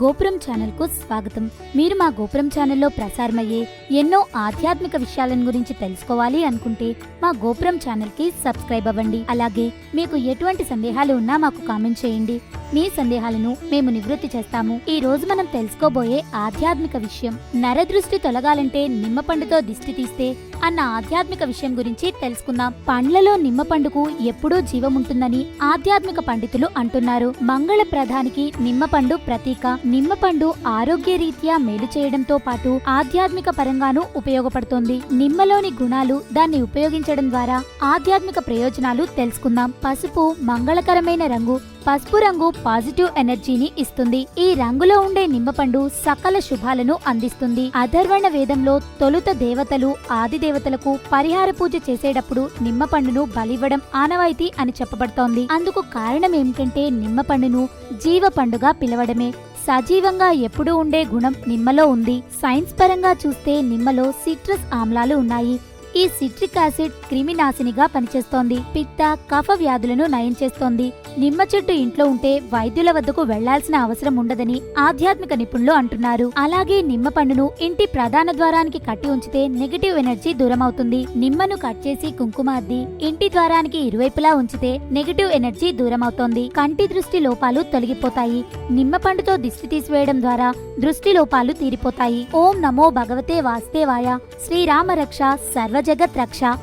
గోపురం ఛానల్కు స్వాగతం. మీరు మా గోపురం ఛానల్లో ప్రసారమయ్యే ఎన్నో ఆధ్యాత్మిక విషయాలను గురించి తెలుసుకోవాలి అనుకుంటే మా గోపురం ఛానల్కి సబ్స్క్రైబ్ అవ్వండి. అలాగే మీకు ఎటువంటి సందేహాలు ఉన్నా మాకు కామెంట్ చేయండి. మీ సందేహాలను మేము నివృత్తి చేస్తాము. ఈ రోజు మనం తెలుసుకోబోయే ఆధ్యాత్మిక విషయం. నరదృష్టి తొలగాలంటే నిమ్మ పండుతో దిష్టి తీస్తే అన్న ఆధ్యాత్మిక విషయం గురించి తెలుసుకుందాం. పండ్లలో నిమ్మ పండుకు ఎప్పుడూ జీవం ఉంటుందని ఆధ్యాత్మిక పండితులు అంటున్నారు. మంగళ ప్రధానికి నిమ్మ పండు ప్రతీక. నిమ్మ పండు ఆరోగ్య రీత్యా మేలు చేయడంతో పాటు ఆధ్యాత్మిక పరంగానూ ఉపయోగపడుతోంది. నిమ్మలోని గుణాలు దాన్ని ఉపయోగించడం ద్వారా ఆధ్యాత్మిక ప్రయోజనాలు తెలుసుకుందాం. పసుపు మంగళకరమైన రంగు పసుపు రంగు పాజిటివ్ ఎనర్జీని ఇస్తుంది. ఈ రంగులో ఉండే నిమ్మపండు సకల శుభాలను అందిస్తుంది. అధర్వణ వేదంలో తొలుత దేవతలు ఆది దేవతలకు పరిహార పూజ చేసేటప్పుడు నిమ్మపండును బలివ్వడం ఆనవాయితీ అని చెప్పబడుతోంది. అందుకు కారణం ఏమిటంటే నిమ్మపండును జీవ పండుగా పిలవడమే. సజీవంగా ఎప్పుడూ ఉండే గుణం నిమ్మలో ఉంది. సైన్స్ పరంగా చూస్తే నిమ్మలో సిట్రస్ ఆమ్లాలు ఉన్నాయి. ఈ సిట్రిక్ యాసిడ్ క్రిమినాశినిగా పనిచేస్తోంది. పిత్త కఫ వ్యాధులను నయం చేస్తోంది. నిమ్మ చెట్టు ఇంట్లో ఉంటే వైద్యుల వద్దకు వెళ్ళాల్సిన అవసరం ఉండదని ఆధ్యాత్మిక నిపుణులు అంటున్నారు. అలాగే నిమ్మ పండును ఇంటి ప్రధాన ద్వారానికి కట్టి ఉంచితే నెగటివ్ ఎనర్జీ దూరం అవుతుంది నిమ్మను కట్ చేసి కుంకుమ అద్ది ఇంటి ద్వారానికి ఇరువైపులా ఉంచితే నెగటివ్ ఎనర్జీ దూరం అవుతోంది కంటి దృష్టి లోపాలు తొలగిపోతాయి. నిమ్మ పండుతో దిష్టి తీసివేయడం ద్వారా దృష్టి లోపాలు తీరిపోతాయి. ఓం నమో భగవతే వాస్తేవాయ శ్రీరామ రక్ష जगत रक्षा।